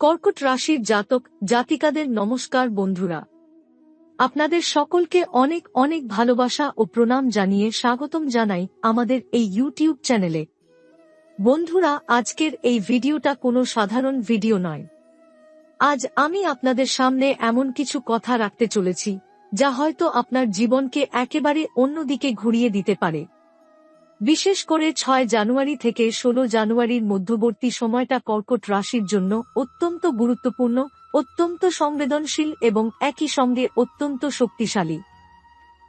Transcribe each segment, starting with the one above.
কর্কট রাশির জাতক, জাতিকাদের নমস্কার বন্ধুরা। আপনাদের সকলকে অনেক অনেক ভালোবাসা ও প্রণাম জানিয়ে স্বাগতম জানাই আমাদের এই ইউটিউব চ্যানেলে। বন্ধুরা, আজকের এই ভিডিওটা কোনো সাধারণ ভিডিও নয়। আজ আমি আপনাদের সামনে এমন কিছু কথা রাখতে চলেছি, যা হয়তো আপনার জীবনকে একেবারে অন্যদিকে ঘুরিয়ে দিতে পারে। বিশেষ করে ছয় জানুয়ারি থেকে ষোলো জানুয়ারির মধ্যবর্তী সময়টা কর্কট রাশির জন্য অত্যন্ত গুরুত্বপূর্ণ, অত্যন্ত সংবেদনশীল এবং একই সঙ্গে অত্যন্ত শক্তিশালী।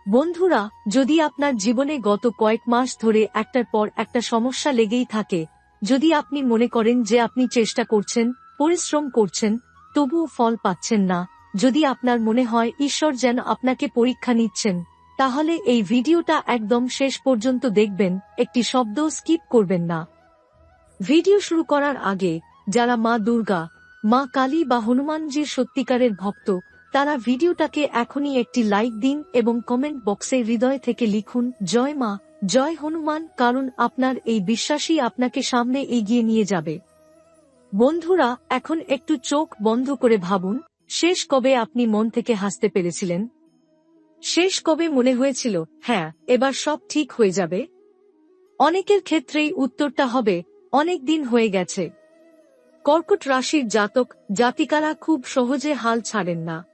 বন্ধুরা, যদি আপনার জীবনে গত কয়েক মাস ধরে একটার পর একটা সমস্যা লেগেই থাকে, যদি আপনি মনে করেন যে আপনি চেষ্টা করছেন, পরিশ্রম করছেন, তবুও ফল পাচ্ছেন না, যদি আপনার মনে হয় ঈশ্বর যেন আপনাকে পরীক্ষা নিচ্ছেন তাহলে এই ভিডিওটা একদম শেষ পর্যন্ত দেখবেন, একটি শব্দ স্কিপ করবেন না। ভিডিও শুরু করার আগে, যারা মা দুর্গা, মা কালী বা হনুমানজির সত্যিকারের ভক্ত, তারা ভিডিওটাকে এখনই একটি লাইক দিন এবং কমেন্ট বক্সে হৃদয় থেকে লিখুন, জয় মা, জয় হনুমান, কারণ আপনার এই বিশ্বাসই আপনাকে সামনে এগিয়ে নিয়ে যাবে। বন্ধুরা, এখন একটু চোখ বন্ধ করে ভাবুন, শেষ কবে আপনি মন থেকে হাসতে পেরেছিলেন? শেষ কবে মনে হয়েছিল হ্যাঁ এবার সব ঠিক হয়ে যাবে। অনেকের ক্ষেত্রেই উত্তরটা হবে, অনেক দিন হয়ে গেছে। কর্কট রাশির জাতক, জাতিকারা খুব সহজে হাল ছাড়েন না।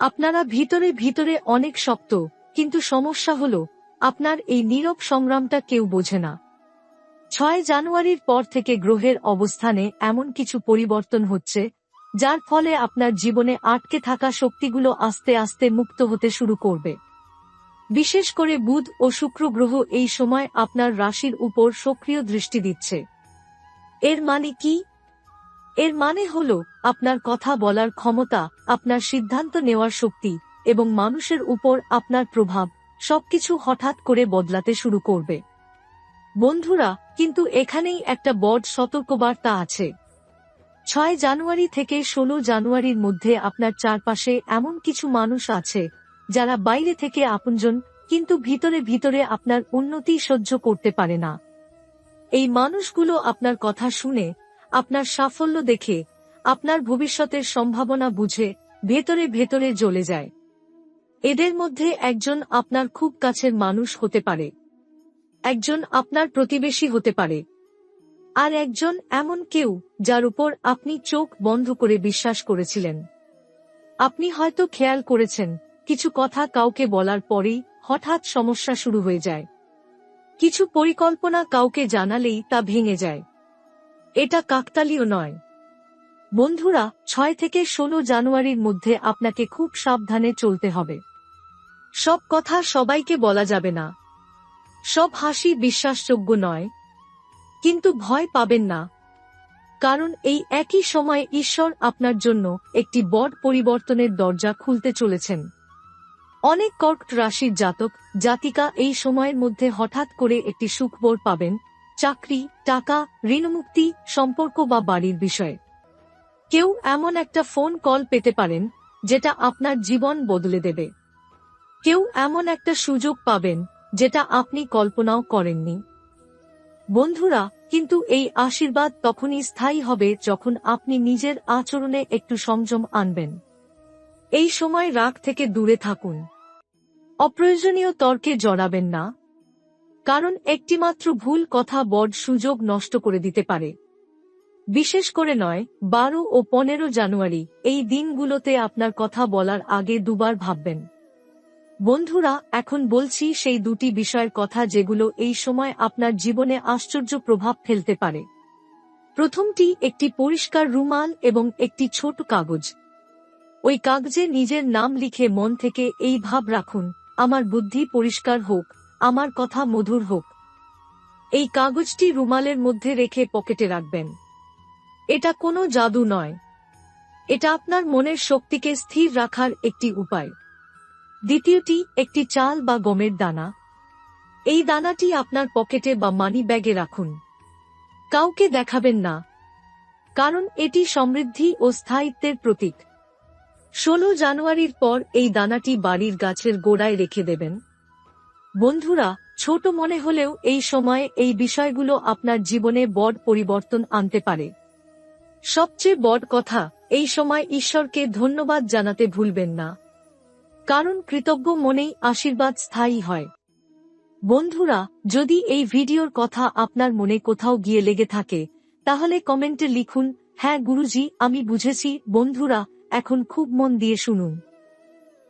আপনারা ভিতরে ভিতরে অনেক শক্ত, কিন্তু সমস্যা হল, আপনার এই নীরব সংগ্রামটা কেউ বোঝে না। ছয় জানুয়ারির পর থেকে গ্রহের অবস্থানে এমন কিছু পরিবর্তন হচ্ছে যার ফলে আপনার জীবনে আটকে থাকা শক্তিগুলো আস্তে আস্তে মুক্ত হতে শুরু করবে। বিশেষ করে বুধ ও শুক্র গ্রহ এই সময় আপনার রাশির উপর সক্রিয় দৃষ্টি দিচ্ছে। এর মানে কি? এর মানে হল, আপনার কথা বলার ক্ষমতা, আপনার সিদ্ধান্ত নেওয়ার শক্তি এবং মানুষের উপর আপনার প্রভাব সবকিছু হঠাৎ করে বদলাতে শুরু করবে। বন্ধুরা, কিন্তু এখানেই একটা বড় সতর্কবার্তা আছে। ছয় জানুয়ারি থেকে ষোলো জানুয়ারির মধ্যে আপনার চারপাশে এমন কিছু মানুষ আছে, যারা বাইরে থেকে আপনজন, কিন্তু ভিতরে ভিতরে আপনার উন্নতি সহ্য করতে পারে না। এই মানুষগুলো আপনার কথা শুনে, আপনার সাফল্য দেখে, আপনার ভবিষ্যতের সম্ভাবনা বুঝে, ভেতরে ভেতরে জ্বলে যায়। এদের মধ্যে একজন আপনার খুব কাছের মানুষ হতে পারে। একজন আপনার প্রতিবেশী হতে পারে। আর একজন এমন কেউ যার উপর আপনি চোখ বন্ধ করে বিশ্বাস করেছিলেন। আপনি হয়তো খেয়াল করেছেন, কিছু কথা কাউকে বলার পরেই হঠাৎ সমস্যা শুরু হয়ে যায়। কিছু পরিকল্পনা কাউকে জানালেই তা ভেঙে যায়। এটা কাকতালীয় নয়। বন্ধুরা, ছয় থেকে ষোলো জানুয়ারির মধ্যে আপনাকে খুব সাবধানে চলতে হবে। সব কথা সবাইকে বলা যাবে না। সব হাসি বিশ্বাসযোগ্য নয়। কিন্তু ভয় পাবেন না। কারণ এই একই সময়ে ঈশ্বর আপনার জন্য একটি বড় পরিবর্তনের দরজা খুলতে চলেছেন। অনেক কর্ক রাশির জাতক, জাতিকা এই সময়ের মধ্যে হঠাৎ করে একটি সুখবর পাবেন, চাকরি, টাকা, ঋণমুক্তি, সম্পর্ক বা বাড়ির বিষয়ে। কেউ এমন একটা ফোন কল পেতে পারেন, যেটা আপনার জীবন বদলে দেবে। কেউ এমন একটা সুযোগ পাবেন, যেটা আপনি কল্পনাও করেননি। বন্ধুরা কিন্তু এই আশীর্বাদ তখনই স্থায়ী হবে যখন আপনি নিজের আচরণে একটু সংযম আনবেন। এই সময় রাগ থেকে দূরে থাকুন। অপ্রয়োজনীয় তর্কে জড়াবেন না। কারণ একটিমাত্র ভুল কথা বড় সুযোগ নষ্ট করে দিতে পারে। বিশেষ করে নয়, বারো ও পনেরো জানুয়ারি, এই দিনগুলোতে আপনার কথা বলার আগে দুবার ভাববেন। বন্ধুরা, এখন বলছি সেই দুটি বিষয়ের কথা যেগুলো এই সময় আপনার জীবনে আশ্চর্য প্রভাব ফেলতে পারে। প্রথমটি একটি পরিষ্কার রুমাল এবং একটি ছোট কাগজ। ওই কাগজে নিজের নাম লিখে মন থেকে এই ভাব রাখুন, আমার বুদ্ধি পরিষ্কার হোক, আমার কথা মধুর হোক। এই কাগজটি রুমালের মধ্যে রেখে পকেটে রাখবেন। এটা কোনো জাদু নয়। এটা আপনার মনের শক্তিকে স্থির রাখার একটি উপায়। দ্বিতীয়টি, একটি চাল বা গমের দানা। এই দানাটি আপনার পকেটে বা মানি ব্যাগে রাখুন। কাউকে দেখাবেন না। কারণ এটি সমৃদ্ধি ও স্থায়িত্বের প্রতীক। ষোলো জানুয়ারির পর এই দানাটি বাড়ির গাছের গোড়ায় রেখে দেবেন। বন্ধুরা, ছোট মনে হলেও এই সময়ে এই বিষয়গুলো আপনার জীবনে বড় পরিবর্তন আনতে পারে। সবচেয়ে বড় কথা, এই সময় ঈশ্বরকে ধন্যবাদ জানাতে ভুলবেন না। কারণ কৃতজ্ঞ মনেই আশীর্বাদ স্থায়ী হয়। বন্ধুরা, যদি এই ভিডিওর কথা আপনার মনে কোথাও গিয়ে লেগে থাকে, তাহলে কমেন্টে লিখুন হ্যাঁ গুরুজি, আমি বুঝেছি, বন্ধুরা, এখন খুব মন দিয়ে শুনুন।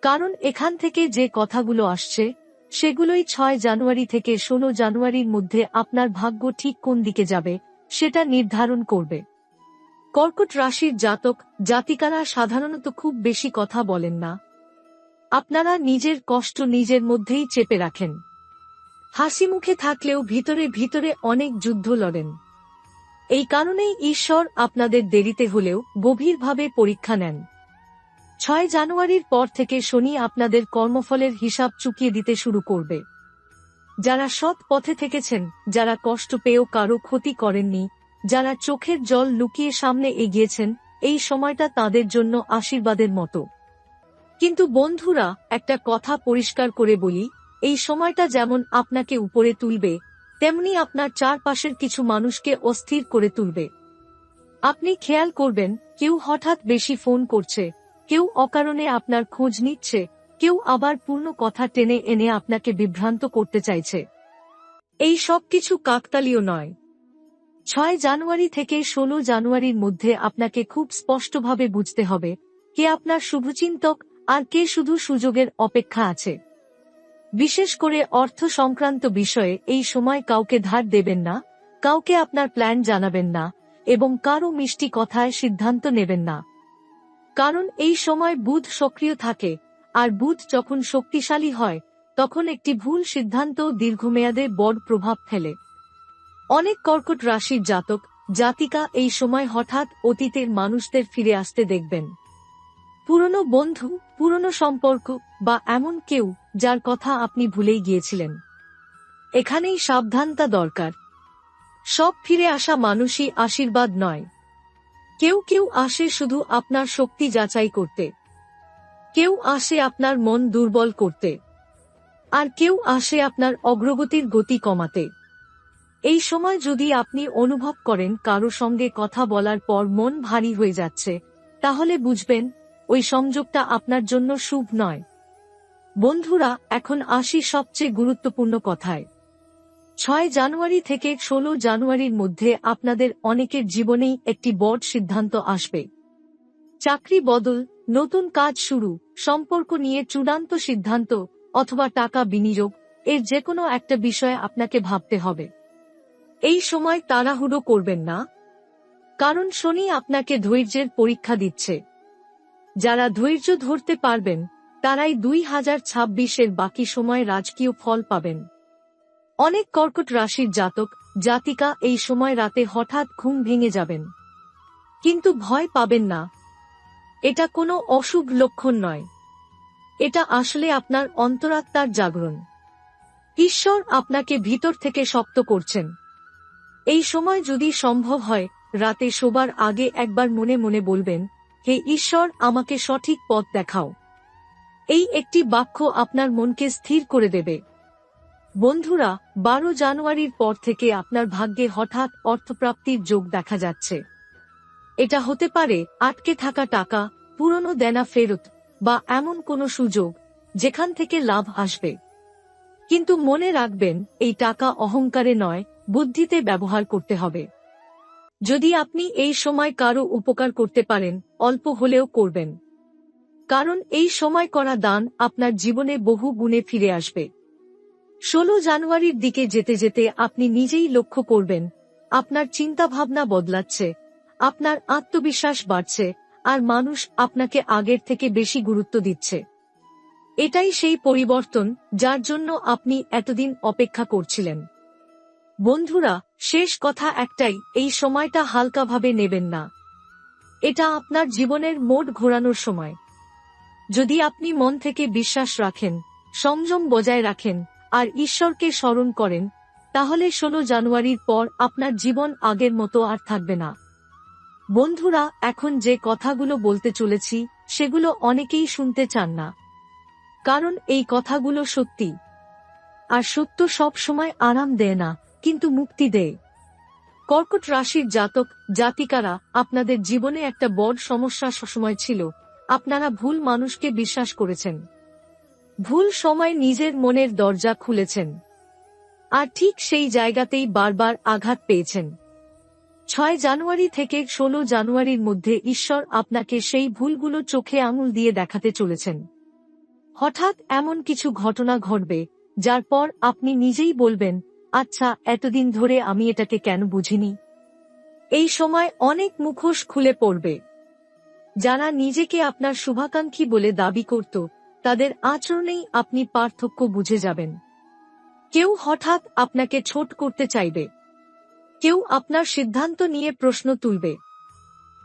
কারণ এখান থেকে যে কথাগুলো আসছে, সেগুলোই ছয় জানুয়ারি থেকে ষোলো জানুয়ারির মধ্যে আপনার ভাগ্য ঠিক কোন দিকে যাবে, সেটা নির্ধারণ করবে। কর্কট রাশির জাতক, জাতিকারা সাধারণত খুব বেশি কথা বলেন না। আপনারা নিজের কষ্ট নিজের মধ্যেই চেপে রাখেন। হাসি মুখে থাকলেও ভিতরে ভিতরে অনেক যুদ্ধ লড়েন। এই কারণেই ঈশ্বর আপনাদের দেরিতে হলেও গভীরভাবে পরীক্ষা নেন। ছয় জানুয়ারির পর থেকে শনি আপনাদের কর্মফলের হিসাব চুকিয়ে দিতে শুরু করবে। যারা সৎ পথে থেকেছেন, যারা কষ্ট পেয়েও কারও ক্ষতি করেননি, যারা চোখের জল লুকিয়ে সামনে এগিয়েছেন, এই সময়টা তাদের জন্য আশীর্বাদের মতো। কিন্তু বন্ধুরা, একটা কথা পরিষ্কার করে বলি, এই সময়টা যেমন আপনাকে উপরে তুলবে, তেমনি আপনার চারপাশের কিছু মানুষকে অস্থির করে তুলবে। আপনি খেয়াল করবেন, কেউ হঠাৎ বেশি ফোন করছে, কেউ অকারণে আপনার খোঁজ নিচ্ছে, কেউ আবার পূর্ণ কথা টেনে এনে আপনাকে বিভ্রান্ত করতে চাইছে। এই সব কিছু কাকতালীয় নয়। ছয় জানুয়ারি থেকে ষোলো জানুয়ারির মধ্যে আপনাকে খুব স্পষ্টভাবে বুঝতে হবে, কে আপনার শুভচিন্তক আর কে শুধু সুযোগের অপেক্ষা আছে? বিশেষ করে অর্থ সংক্রান্ত বিষয়ে এই সময় কাউকে ধার দেবেন না, কাউকে আপনার প্ল্যান জানাবেন না, এবং কারও মিষ্টি কথায় সিদ্ধান্ত নেবেন না। কারণ এই সময় বুধ সক্রিয় থাকে, আর বুধ যখন শক্তিশালী হয়, তখন একটি ভুল সিদ্ধান্ত দীর্ঘমেয়াদে বড় প্রভাব ফেলে। অনেক কর্কট রাশির জাতক, জাতিকা এই সময় হঠাৎ অতীতের মানুষদের ফিরে আসতে দেখবেন। পুরনো বন্ধু, পুরনো সম্পর্ক, বা এমন কেউ যার কথা আপনি ভুলেই গিয়েছিলেন। এখানেই সাবধানতা দরকার। সব ফিরে আসা মানুষই আশীর্বাদ নয়। কেউ কেউ আসে শুধু আপনার শক্তি যাচাই করতে। কেউ আসে আপনার মন দুর্বল করতে। আর কেউ আসে আপনার অগ্রগতির গতি কমাতে। এই সময় যদি আপনি অনুভব করেন কারও সঙ্গে কথা বলার পর মন ভারী হয়ে যাচ্ছে, তাহলে বুঝবেন ওই সংযোগটা আপনার জন্য শুভ নয়। বন্ধুরা, এখন আসি সবচেয়ে গুরুত্বপূর্ণ কথায়। ছয় জানুয়ারি থেকে ষোলো জানুয়ারির মধ্যে আপনাদের অনেকের জীবনেই একটি বড় সিদ্ধান্ত আসবে। চাকরি বদল, নতুন কাজ শুরু, সম্পর্ক নিয়ে চূড়ান্ত সিদ্ধান্ত অথবা টাকা বিনিয়োগ, এর যে কোনো একটা বিষয়ে আপনাকে ভাবতে হবে। এই সময় তাড়াহুড়ো করবেন না। কারণ শনি আপনাকে ধৈর্যের পরীক্ষা দিচ্ছে। যারা ধৈর্য ধরতে পারবেন, তারাই দুই হাজার ছাব্বিশের বাকি সময় রাজকীয় ফল পাবেন। অনেক কর্কট রাশির জাতক, জাতিকা এই সময় রাতে হঠাৎ ঘুম ভেঙে যাবেন। কিন্তু ভয় পাবেন না। এটা কোনো অশুভ লক্ষণ নয়। এটা আসলে আপনার অন্তরাত্মার জাগরণ। ঈশ্বর আপনাকে ভিতর থেকে শক্ত করছেন। এই সময় যদি সম্ভব হয়, রাতে শোবার আগে একবার মনে মনে বলবেন হে ঈশ্বর, আমাকে সঠিক পথ দেখাও। এই একটি বাক্য আপনার মনকে স্থির করে দেবে। বন্ধুরা, বারো জানুয়ারির পর থেকে আপনার ভাগ্যে হঠাৎ অর্থপ্রাপ্তির যোগ দেখা যাচ্ছে। এটা হতে পারে আটকে থাকা টাকা, পুরনো দেনা ফেরত, বা এমন কোনো সুযোগ, যেখান থেকে লাভ আসবে। কিন্তু মনে রাখবেন, এই টাকা অহংকারে নয়, বুদ্ধিতে ব্যবহার করতে হবে। যদি আপনি এই সময় কারও উপকার করতে পারেন, অল্প হলেও করবেন। কারণ এই সময় করা দান আপনার জীবনে বহু গুণে ফিরে আসবে। ষোলো জানুয়ারির দিকে যেতে যেতে আপনি নিজেই লক্ষ্য করবেন, আপনার চিন্তাভাবনা বদলাচ্ছে, আপনার আত্মবিশ্বাস বাড়ছে, আর মানুষ আপনাকে আগের থেকে বেশি গুরুত্ব দিচ্ছে। এটাই সেই পরিবর্তন যার জন্য আপনি এতদিন অপেক্ষা করছিলেন। বন্ধুরা, শেষ কথা একটাই, এই সময়টা হালকাভাবে নেবেন না। এটা আপনার জীবনের মোট ঘোরানোর সময়। যদি আপনি মন থেকে বিশ্বাস রাখেন, সংযম বজায় রাখেন, আর ঈশ্বরকে স্মরণ করেন, তাহলে ষোলো জানুয়ারির পর আপনার জীবন আগের মতো আর থাকবে না। বন্ধুরা, এখন যে কথাগুলো বলতে চলেছি, সেগুলো অনেকেই শুনতে চান না। কারণ এই কথাগুলো সত্যি। আর সত্য সব সময় আরাম দেয় না। কিন্তু মুক্তি দেয়। কর্কট রাশির জাতক, জাতিকারা, আপনাদের জীবনে একটা বড় সমস্যা সবসময় ছিল। আপনারা ভুল মানুষকে বিশ্বাস করেছেন। ভুল সময় নিজের মনের দরজা খুলেছেন। আর ঠিক সেই জায়গাতেই বারবার আঘাত পেয়েছেন। ছয় জানুয়ারি থেকে ষোলো জানুয়ারির মধ্যে ঈশ্বর আপনাকে সেই ভুলগুলো চোখে আঙুল দিয়ে দেখাতে চলেছেন। হঠাৎ এমন কিছু ঘটনা ঘটবে, যার পর আপনি নিজেই বলবেন আচ্ছা এতদিন ধরে আমি এটাকে কেন বুঝিনি? এই সময় অনেক মুখোশ খুলে পড়বে। যারা নিজেকে আপনার শুভাকাঙ্ক্ষী বলে দাবি করত, তাদের আচরণেই আপনি পার্থক্য বুঝে যাবেন। কেউ হঠাৎ আপনাকে ছোট করতে চাইবে। কেউ আপনার সিদ্ধান্ত নিয়ে প্রশ্ন তুলবে।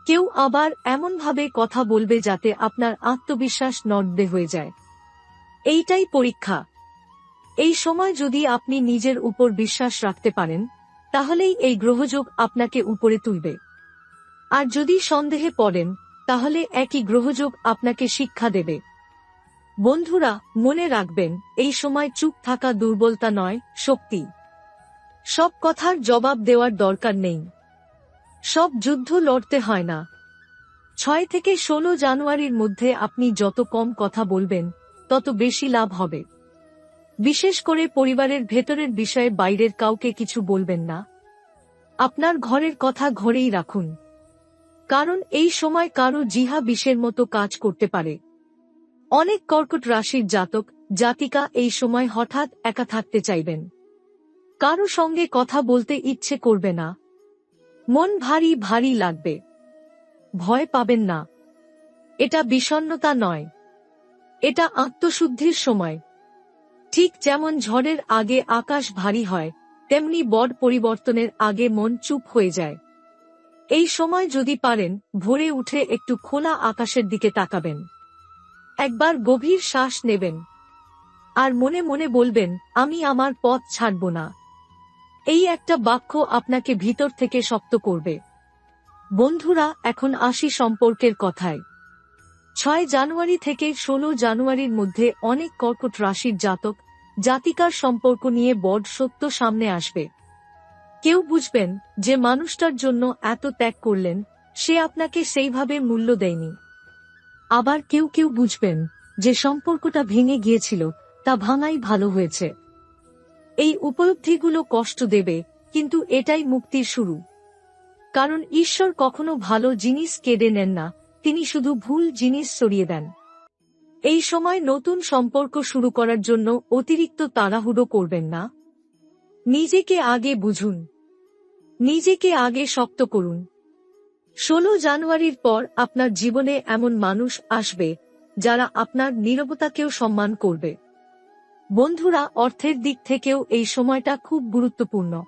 কেউ আবার এমনভাবে কথা বলবে যাতে আপনার আত্মবিশ্বাস নড়দে হয়ে যায়। এইটাই পরীক্ষা। এই সময় যদি আপনি নিজের উপর বিশ্বাস রাখতে পারেন, তাহলেই এই গ্রহযোগ আপনাকে উপরে তুলবে। আর যদি সন্দেহে পড়েন, তাহলে একই গ্রহযোগ আপনাকে শিক্ষা দেবে। বন্ধুরা, মনে রাখবেন, এই সময় চুপ থাকা দুর্বলতা নয়, শক্তি। সব কথার জবাব দেওয়ার দরকার নেই। সব যুদ্ধ লড়তে হয় না। ছয় থেকে ষোলো জানুয়ারির মধ্যে আপনি যত কম কথা বলবেন, তত বেশি লাভ হবে। বিশেষ করে পরিবারের ভেতরের বিষয়ে বাইরের কাউকে কিছু বলবেন না। আপনার ঘরের কথা ঘরেই রাখুন। কারণ এই সময় কারও জিহা বিষের মতো কাজ করতে পারে। অনেক কর্কট রাশির জাতক, জাতিকা এই সময় হঠাৎ একা থাকতে চাইবেন। কারও সঙ্গে কথা বলতে ইচ্ছে করবে না। মন ভারী ভারী লাগবে। ভয় পাবেন না। এটা বিষণ্নতা নয়। এটা আত্মশুদ্ধির সময়। ঠিক যেমন ঝড়ের আগে আকাশ ভারী হয়, তেমনি বড় পরিবর্তনের আগে মন চুপ হয়ে যায়। এই সময় যদি পারেন, ভোরে উঠে একটু খোলা আকাশের দিকে তাকাবেন। একবার গভীর শ্বাস নেবেন। আর মনে মনে বলবেন, আমি আমার পথ ছাড়ব না। এই একটা বাক্য আপনাকে ভিতর থেকে শক্ত করবে। বন্ধুরা, এখন আসি সম্পর্কের কথায়। ছয় জানুয়ারি থেকে ষোলো জানুয়ারির মধ্যে অনেক কর্কট রাশির জাতক, জাতিকার সম্পর্ক নিয়ে বড় সত্য সামনে আসবে। কেউ বুঝবেন যে মানুষটার জন্য এত ত্যাগ করলেন, সে আপনাকে সেইভাবে মূল্য দেয়নি। আবার কেউ কেউ বুঝবেন যে সম্পর্কটা ভেঙে গিয়েছিল, তা ভাঙাই ভালো হয়েছে। এই উপলব্ধিগুলো কষ্ট দেবে, কিন্তু এটাই মুক্তির শুরু। কারণ ঈশ্বর কখনো ভালো জিনিস কেড়ে নেন না তিনি শুধু ভুল জিনিস সরিয়ে দেন। এই সময় নতুন সম্পর্ক শুরু করার জন্য অতিরিক্ত তাড়াহুড়ো করবেন না। নিজেকে আগে বুঝুন। নিজেকে আগে শক্ত করুন। ষোলো জানুয়ারির পর আপনার জীবনে এমন মানুষ আসবে, যারা আপনার নিরবতাকেও সম্মান করবে। বন্ধুরা, অর্থের দিক থেকেও এই সময়টা খুব গুরুত্বপূর্ণ।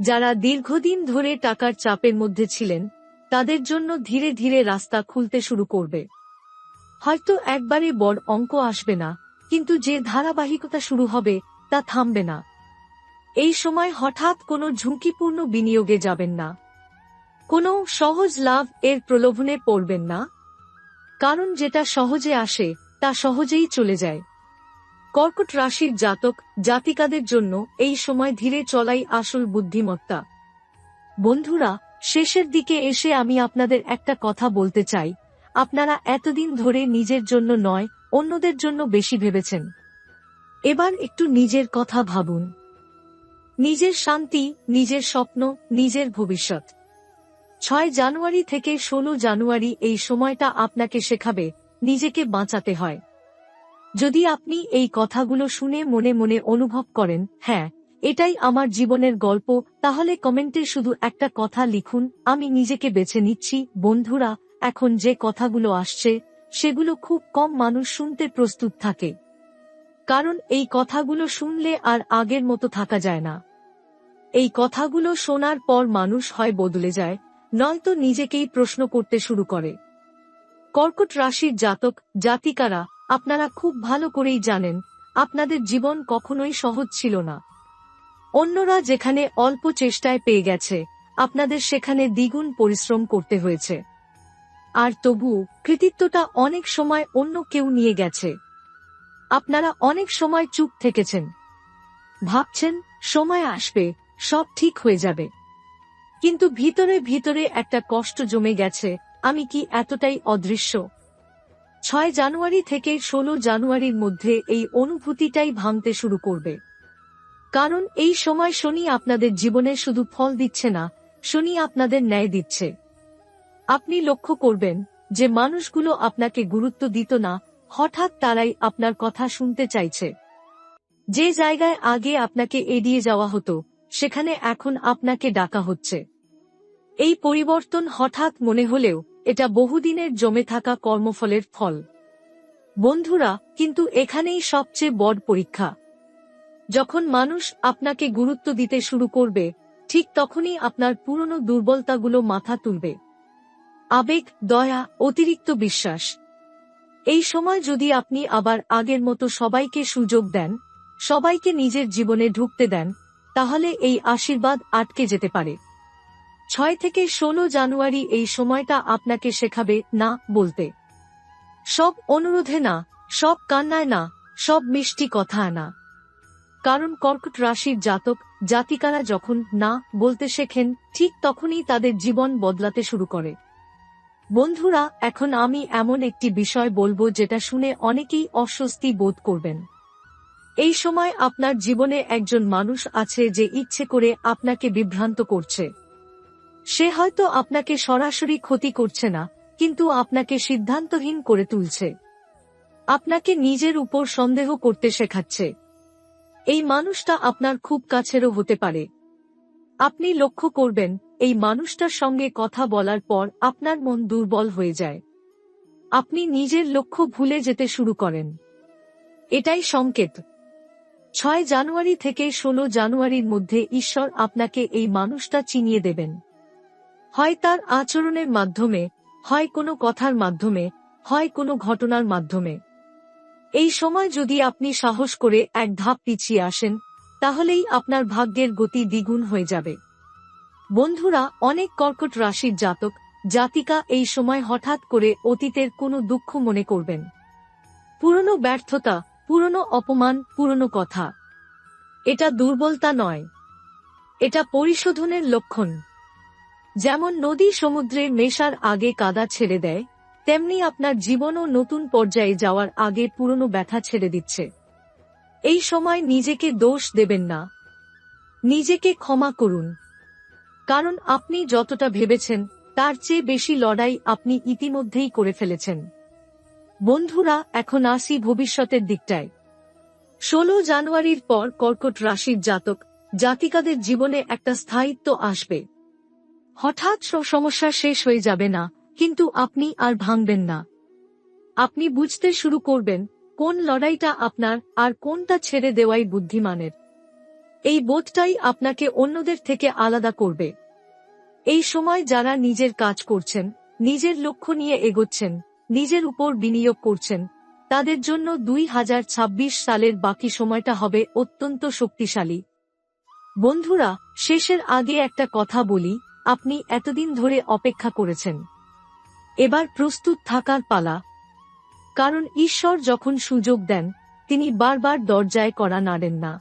যারা দীর্ঘদিন ধরে টাকার চাপের মধ্যে ছিলেন তাদের জন্য ধীরে ধীরে রাস্তা খুলতে শুরু করবে। হয়তো একবারে বড় অঙ্ক আসবে না, কিন্তু যে ধারাবাহিকতা শুরু হবে, তা থামবে না। এই সময় হঠাৎ কোনো ঝুঁকিপূর্ণ বিনিয়োগে যাবেন না। কোনো সহজ লাভ এর প্রলোভনে পড়বেন না। কারণ যেটা সহজে আসে, তা সহজেই চলে যায়। কর্কট রাশির জাতক, জাতিকাদের জন্য এই সময় ধীরে চলাই আসল বুদ্ধিমত্তা। বন্ধুরা শেষের দিকে এসে আমি আপনাদের একটা কথা বলতে চাই। আপনারা এতদিন ধরে নিজের জন্য নয়, অন্যদের জন্য বেশি ভেবেছেন। এবার একটু নিজের কথা ভাবুন। নিজের শান্তি, নিজের স্বপ্ন, নিজের ভবিষ্যৎ। ছয় জানুয়ারি থেকে ষোলো জানুয়ারি এই সময়টা আপনাকে শেখাবে, নিজেকে বাঁচাতে হয়। যদি আপনি এই কথাগুলো শুনে মনে মনে অনুভব করেন হ্যাঁ এটাই আমার জীবনের গল্প, তাহলে কমেন্টে শুধু একটা কথা লিখুন, আমি নিজেকে বেছে নিচ্ছি, বন্ধুরা, এখন যে কথাগুলো আসছে, সেগুলো খুব কম মানুষ শুনতে প্রস্তুত থাকে। কারণ এই কথাগুলো শুনলে আর আগের মতো থাকা যায় না। এই কথাগুলো শোনার পর মানুষ হয় বদলে যায়, নয়তো নিজেকেই প্রশ্ন করতে শুরু করে। কর্কট রাশির জাতক, জাতিকারা, আপনারা খুব ভালো করেই জানেন, আপনাদের জীবন কখনোই সহজ ছিল না। অন্যরা যেখানে অল্প চেষ্টায় পেয়ে গেছে, আপনাদের সেখানে দ্বিগুণ পরিশ্রম করতে হয়েছে। আর তবু, কৃতিত্বটা অনেক সময় অন্য কেউ নিয়ে গেছে। আপনারা অনেক সময় চুপ থেকেছেন। ভাবছেন, সময় আসবে, সব ঠিক হয়ে যাবে। কিন্তু ভিতরে ভিতরে একটা কষ্ট জমে গেছে, আমি কি এতটাই অদৃশ্য? ছয় জানুয়ারি থেকে ষোলো জানুয়ারির মধ্যে এই অনুভূতিটাই ভাঙতে শুরু করবে। কারণ এই সময় শনি আপনাদের জীবনে শুধু ফল দিচ্ছে না, শনি আপনাদের ন্যায় দিচ্ছে। আপনি লক্ষ্য করবেন যে মানুষগুলো আপনাকে গুরুত্ব দিত না, হঠাৎ তারাই আপনার কথা শুনতে চাইছে। যে জায়গায় আগে আপনাকে এড়িয়ে যাওয়া হতো, সেখানে এখন আপনাকে ডাকা হচ্ছে। এই পরিবর্তন হঠাৎ মনে হলেও এটা বহুদিনের জমে থাকা কর্মফলের ফল। বন্ধুরা, কিন্তু এখানেই সবচেয়ে বড় পরীক্ষা। যখন মানুষ আপনাকে গুরুত্ব দিতে শুরু করবে, ঠিক তখনই আপনার পুরনো দুর্বলতাগুলো মাথা তুলবে। আবেগ, দয়া, অতিরিক্ত বিশ্বাস। এই সময় যদি আপনি আবার আগের মতো সবাইকে সুযোগ দেন, সবাইকে নিজের জীবনে ঢুকতে দেন, তাহলে এই আশীর্বাদ আটকে যেতে পারে। ছয় থেকে ষোলো জানুয়ারি এই সময়টা আপনাকে শেখাবে, না বলতে। সব অনুরোধে না, সব কান্নায় না, সব মিষ্টি কথা না। কারণ কর্কট রাশির জাতক, জাতিকারা যখন না বলতে শেখেন, ঠিক তখনই তাদের জীবন বদলাতে শুরু করে। বন্ধুরা, এখন আমি এমন একটি বিষয় বলব যেটা শুনে অনেকেই অস্বস্তি বোধ করবেন। এই সময় আপনার জীবনে একজন মানুষ আছে যে ইচ্ছে করে আপনাকে বিভ্রান্ত করছে। সে হয়তো আপনাকে সরাসরি ক্ষতি করছে না, কিন্তু আপনাকে সিদ্ধান্তহীন করে তুলছে। আপনাকে নিজের উপর সন্দেহ করতে শেখাচ্ছে। এই মানুষটা আপনার খুব কাছেরও হতে পারে। আপনি লক্ষ্য করবেন, এই মানুষটার সঙ্গে কথা বলার পর আপনার মন দুর্বল হয়ে যায়। আপনি নিজের লক্ষ্য ভুলে যেতে শুরু করেন। এটাই সংকেত। ছয় জানুয়ারি থেকে ষোলো জানুয়ারির মধ্যে ঈশ্বর আপনাকে এই মানুষটা চিনিয়ে দেবেন। হয় তার আচরণের মাধ্যমে, হয় কোনো কথার মাধ্যমে, হয় কোনো ঘটনার মাধ্যমে। এই সময় যদি আপনি সাহস করে এক ধাপ পিছিয়ে আসেন, তাহলেই আপনার ভাগ্যের গতি দ্বিগুণ হয়ে যাবে। বন্ধুরা, অনেক কর্কট রাশির জাতক, জাতিকা এই সময় হঠাৎ করে অতীতের কোনো দুঃখ মনে করবেন। পুরনো ব্যর্থতা, পুরনো অপমান, পুরনো কথা। এটা দুর্বলতা নয়। এটা পরিশোধনের লক্ষণ। যেমন নদী সমুদ্রে মেশার আগে কাদা ছেড়ে দেয় তেমনি আপনার জীবনও নতুন পর্যায়ে যাওয়ার আগে পুরনো ব্যথা ছেড়ে দিচ্ছে। এই সময় নিজেকে দোষ দেবেন না। নিজেকে ক্ষমা করুন। কারণ আপনি যতটা ভেবেছেন, তার চেয়ে বেশি লড়াই আপনি ইতিমধ্যেই করে ফেলেছেন। বন্ধুরা, এখন আসি ভবিষ্যতের দিকটায়। ষোলো জানুয়ারির পর কর্কট রাশির জাতক জাতিকাদের জীবনে একটা স্থায়িত্ব আসবে। হঠাৎ সমস্যা শেষ হয়ে যাবে না। কিন্তু আপনি আর ভাঙবেন না। আপনি বুঝতে শুরু করবেন, কোন লড়াইটা আপনার আর কোনটা ছেড়ে দেওয়াই বুদ্ধিমানের। এই বোধটাই আপনাকে অন্যদের থেকে আলাদা করবে। এই সময় যারা নিজের কাজ করছেন, নিজের লক্ষ্য নিয়ে এগোচ্ছেন, নিজের উপর বিনিয়োগ করছেন, তাদের জন্য দুই হাজার ছাব্বিশ সালের বাকি সময়টা হবে অত্যন্ত শক্তিশালী। বন্ধুরা, শেষের আগে একটা কথা বলি, আপনি এতদিন ধরে অপেক্ষা করেছেন। এবার প্রস্তুত থাকার পালা। কারণ ঈশ্বর যখন সুযোগ দেন, তিনি বারবার দরজায় করা নাড়েন না।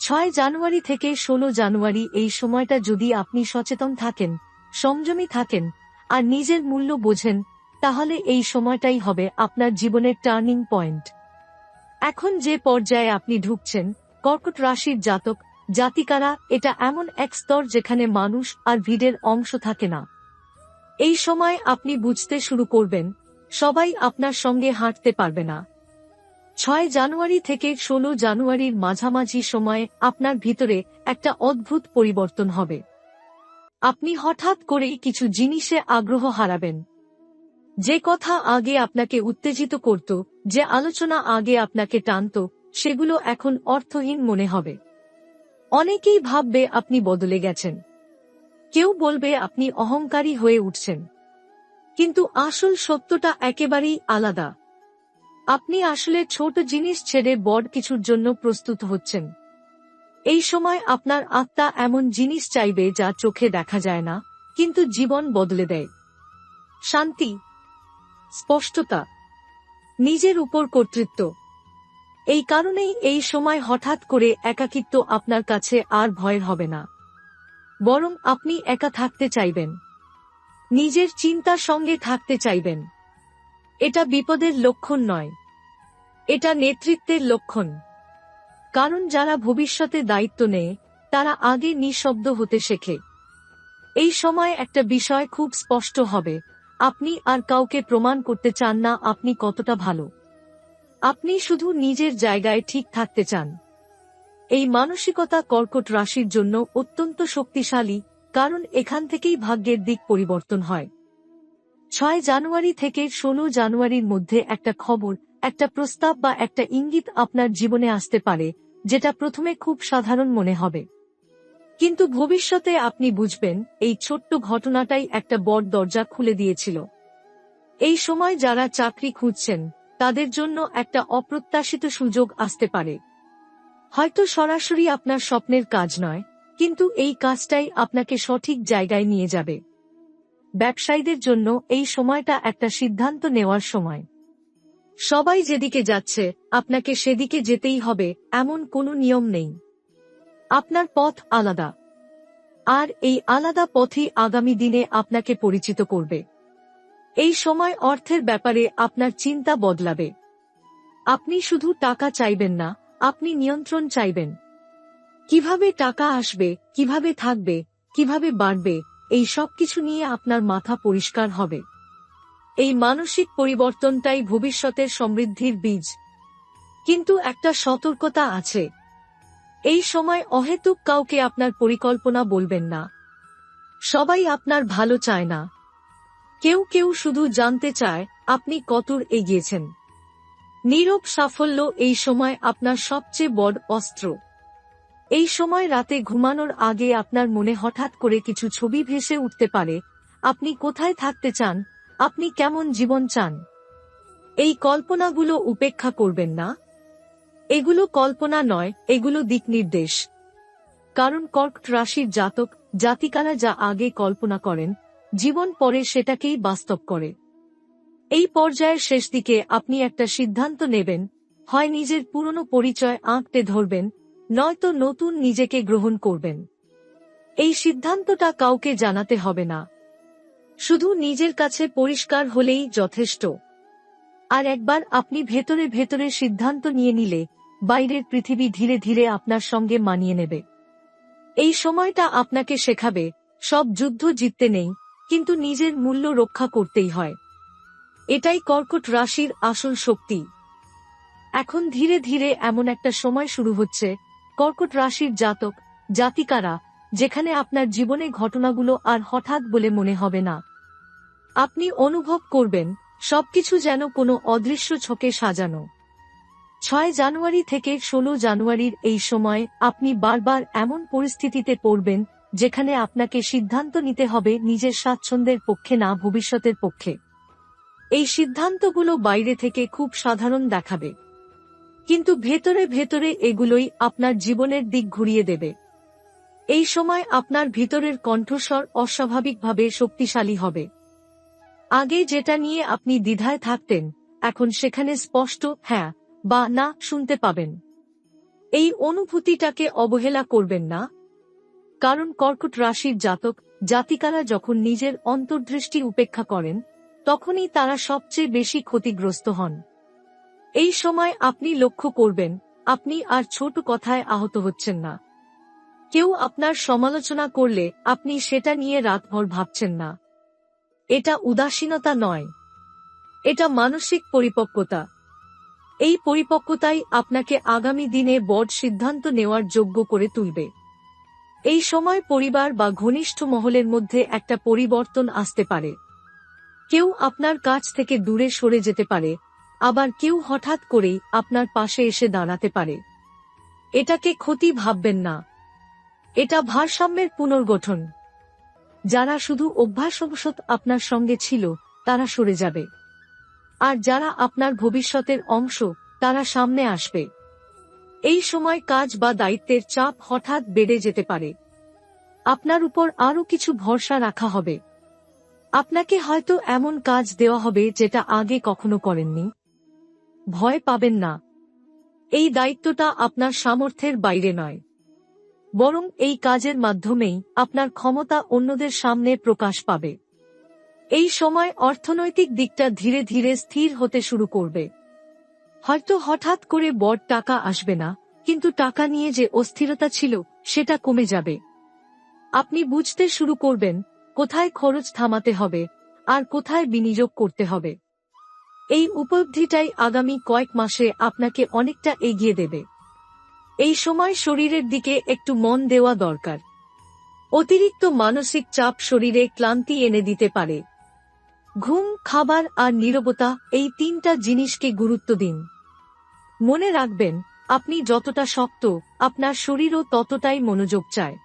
ছয় জানুয়ারি থেকে ষোলো জানুয়ারি এই সময়টা যদি আপনি সচেতন থাকেন, সংযমী থাকেন, আর নিজের মূল্য বোঝেন, তাহলে এই সময়টাই হবে আপনার জীবনের টার্নিং পয়েন্ট। এখন যে পর্যায়ে আপনি ঢুকছেন, কর্কট রাশির জাতক, জাতিকারা, এটা এমন এক স্তর যেখানে মানুষ আর ভিড়ের অংশ থাকে না। এই সময় আপনি বুঝতে শুরু করবেন, সবাই আপনার সঙ্গে হাঁটতে পারবে না। ছয় জানুয়ারি থেকে ষোলো জানুয়ারির মাঝামাঝি সময়ে আপনার ভিতরে একটা অদ্ভুত পরিবর্তন হবে। আপনি হঠাৎ করেই কিছু জিনিসে আগ্রহ হারাবেন। যে কথা আগে আপনাকে উত্তেজিত করত, যে আলোচনা আগে আপনাকে টানত, সেগুলো এখন অর্থহীন মনে হবে। অনেকেই ভাববে আপনি বদলে গেছেন। কেউ বলবে আপনি অহংকারী হয়ে উঠছেন। কিন্তু আসল সত্যটা একেবারেই আলাদা। আপনি আসলে ছোট জিনিস ছেড়ে বড় কিছুর জন্য প্রস্তুত হচ্ছেন। এই সময় আপনার আত্মা এমন জিনিস চাইবে যা চোখে দেখা যায় না, কিন্তু জীবন বদলে দেয়। শান্তি, স্পষ্টতা, নিজের উপর কর্তৃত্ব। এই কারণেই এই সময় হঠাৎ করে একাকিত্ব আপনার কাছে আর ভয়ের হবে না। বরং আপনি একা থাকতে চাইবেন। নিজের চিন্তার সঙ্গে থাকতে চাইবেন। এটা বিপদের লক্ষণ নয়। এটা নেতৃত্বের লক্ষণ। কারণ যারা ভবিষ্যতে দায়িত্ব নেয়, তারা আগে নিঃশব্দ হতে শেখে। এই সময় একটা বিষয় খুব স্পষ্ট হবে। আপনি আর কাউকে প্রমাণ করতে চান না, আপনি কতটা ভালো। আপনি শুধু নিজের জায়গায় ঠিক থাকতে চান। এই মানসিকতা কর্কট রাশির জন্য অত্যন্ত শক্তিশালী, কারণ এখান থেকেই ভাগ্যের দিক পরিবর্তন হয়। ছয় জানুয়ারি থেকে ষোলো জানুয়ারির মধ্যে একটা খবর, একটা প্রস্তাব বা একটা ইঙ্গিত আপনার জীবনে আসতে পারে, যেটা প্রথমে খুব সাধারণ মনে হবে। কিন্তু ভবিষ্যতে আপনি বুঝবেন, এই ছোট্ট ঘটনাটাই একটা বড় দরজা খুলে দিয়েছিল। এই সময় যারা চাকরি খুঁজছেন, তাদের জন্য একটা অপ্রত্যাশিত সুযোগ আসতে পারে। হয়তো সরাসরি আপনার স্বপ্নের কাজ নয়, কিন্তু এই কাজটাই আপনাকে সঠিক জায়গায় নিয়ে যাবে। ব্যবসায়ীদের জন্য এই সময়টা একটা সিদ্ধান্ত নেওয়ার সময়। সবাই যেদিকে যাচ্ছে, আপনাকে সেদিকে যেতেই হবে, এমন কোনো নিয়ম নেই। আপনার পথ আলাদা। আর এই আলাদা পথই আগামী দিনে আপনাকে পরিচিত করবে। এই সময় অর্থের ব্যাপারে আপনার চিন্তা বদলাবে। আপনি শুধু টাকা চাইবেন না আপনি নিয়ন্ত্রণ চাইবেন। কীভাবে টাকা আসবে, কীভাবে থাকবে, কীভাবে বাড়বে, এই সব কিছু নিয়ে আপনার মাথা পরিষ্কার হবে। এই মানসিক পরিবর্তনটাই ভবিষ্যতের সমৃদ্ধির বীজ। কিন্তু একটা সতর্কতা আছে। এই সময় অহেতুক কাউকে আপনার পরিকল্পনা বলবেন না। সবাই আপনার ভালো চায় না। কেউ কেউ শুধু জানতে চায়, আপনি কতর এগিয়েছেন। নীরব সাফল্য এই সময় আপনার সবচেয়ে বড় অস্ত্র। এই সময় রাতে ঘুমানোর আগে আপনার মনে হঠাৎ করে কিছু ছবি ভেসে উঠতে পারে। আপনি কোথায় থাকতে চান? আপনি কেমন জীবন চান? এই কল্পনাগুলো উপেক্ষা করবেন না। এগুলো কল্পনা নয়, এগুলো দিক নির্দেশ। কারণ কর্ক রাশির জাতক, জাতিকারা যা আগে কল্পনা করেন, জীবন পরে সেটাকেই বাস্তব করে। এই পর্যায়ের শেষ দিকে আপনি একটা সিদ্ধান্ত নেবেন, হয় নিজের পুরনো পরিচয় আঁকতে ধরবেন, নয়তো নতুন নিজেকে গ্রহণ করবেন। এই সিদ্ধান্তটা কাউকে জানাতে হবে না। শুধু নিজের কাছে পরিষ্কার হলেই যথেষ্ট। আর একবার আপনি ভেতরে ভেতরে সিদ্ধান্ত নিয়ে নিলে, বাইরের পৃথিবী ধীরে ধীরে আপনার সঙ্গে মানিয়ে নেবে। এই সময়টা আপনাকে শেখাবে, সব যুদ্ধ জিততে নেই, কিন্তু নিজের মূল্য রক্ষা করতেই হয়। এটাই কর্কট রাশির আসল শক্তি। এখন ধীরে ধীরে এমন একটা সময় শুরু হচ্ছে, কর্কট রাশির জাতক, জাতিকারা, যেখানে আপনার জীবনে ঘটনাগুলো আর হঠাৎ বলে মনে হবে না। আপনি অনুভব করবেন, সবকিছু যেন কোনো অদৃশ্য ছকে সাজানো। ছয় জানুয়ারি থেকে ষোলো জানুয়ারির এই সময় আপনি বারবার এমন পরিস্থিতিতে পড়বেন, যেখানে আপনাকে সিদ্ধান্ত নিতে হবে নিজের স্বাচ্ছন্দ্যের পক্ষে না, ভবিষ্যতের পক্ষে। এই সিদ্ধান্তগুলো বাইরে থেকে খুব সাধারণ দেখাবে। কিন্তু ভেতরে ভেতরে এগুলোই আপনার জীবনের দিক ঘুরিয়ে দেবে। এই সময় আপনার ভিতরের কণ্ঠস্বর অস্বাভাবিকভাবে শক্তিশালী হবে। আগে যেটা নিয়ে আপনি দ্বিধায় থাকতেন, এখন সেখানে স্পষ্ট হ্যাঁ বা না শুনতে পাবেন। এই অনুভূতিটাকে অবহেলা করবেন না। কারণ কর্কট রাশির জাতক, জাতিকারা যখন নিজের অন্তর্দৃষ্টি উপেক্ষা করেন তখনই তারা সবচেয়ে বেশি ক্ষতিগ্রস্ত হন। এই সময় আপনি লক্ষ্য করবেন, আপনি আর ছোট কথায় আহত হচ্ছেন না। কেউ আপনার সমালোচনা করলে আপনি সেটা নিয়ে রাতভর ভাবছেন না। এটা উদাসীনতা নয়। এটা মানসিক পরিপক্কতা। এই পরিপক্কতাই আপনাকে আগামী দিনে বড় সিদ্ধান্ত নেওয়ার যোগ্য করে তুলবে। এই সময় পরিবার বা ঘনিষ্ঠ মহলের মধ্যে একটা পরিবর্তন আসতে পারে। কেউ আপনার কাছ থেকে দূরে সরে যেতে পারে, আবার কেউ হঠাৎ করেই আপনার পাশে এসে দাঁড়াতে পারে। এটাকে ক্ষতি ভাববেন না। এটা ভারসাম্যের পুনর্গঠন। যারা শুধু অভ্যাসবশত আপনার সঙ্গে ছিল, তারা সরে যাবে। আর যারা আপনার ভবিষ্যতের অংশ, তারা সামনে আসবে। এই সময় কাজ বা দায়িত্বের চাপ হঠাৎ বেড়ে যেতে পারে। আপনার উপর আরও কিছু ভরসা রাখা হবে। আপনাকে হয়তো এমন কাজ দেওয়া হবে যেটা আগে কখনো করেননি। ভয় পাবেন না। এই দায়িত্বটা আপনার সামর্থ্যের বাইরে নয়। বরং এই কাজের মাধ্যমেই আপনার ক্ষমতা অন্যদের সামনে প্রকাশ পাবে। এই সময় অর্থনৈতিক দিকটা ধীরে ধীরে স্থির হতে শুরু করবে। হয়তো হঠাৎ করে বড় টাকা আসবে না, কিন্তু টাকা নিয়ে যে অস্থিরতা ছিল, সেটা কমে যাবে। আপনি বুঝতে শুরু করবেন কোথায় খরচ থামাতে হবে, আর কোথায় বিনিয়োগ করতে হবে। এই উপলব্ধিটাই আগামী কয়েক মাসে আপনাকে অনেকটা এগিয়ে দেবে। এই সময় শরীরের দিকে একটু মন দেওয়া দরকার। অতিরিক্ত মানসিক চাপ শরীরে ক্লান্তি এনে দিতে পারে। ঘুম, খাবার আর নীরবতা এই তিনটা জিনিসকে গুরুত্ব দিন। মনে রাখবেন, আপনি যতটা শক্ত, আপনার শরীরও ততটাই মনোযোগ চায়।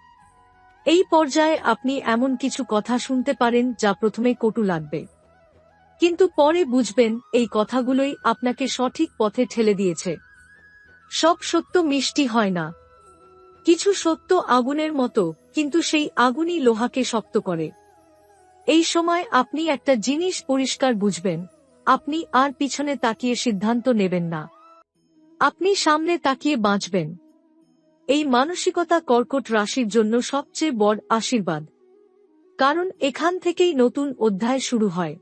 এই পর্যায়ে আপনি এমন কিছু কথা শুনতে পারেন যা প্রথমে কটু লাগবে। কিন্তু পরে বুঝবেন এই কথাগুলোই আপনাকে সঠিক পথে ঠেলে দিয়েছে। সব সত্য মিষ্টি হয় না। কিছু সত্য আগুনের মতো, কিন্তু সেই আগুনই লোহাকে শক্ত করে। এই সময় আপনি একটা জিনিস পরিষ্কার বুঝবেন, আপনি আর পিছনে তাকিয়ে সিদ্ধান্ত নেবেন না। আপনি সামনে তাকিয়ে বাঁচবেন। এই মানসিকতা কর্কট রাশির জন্য সবচেয়ে বড় আশীর্বাদ। কারণ এখান থেকেই নতুন অধ্যায় শুরু হয়।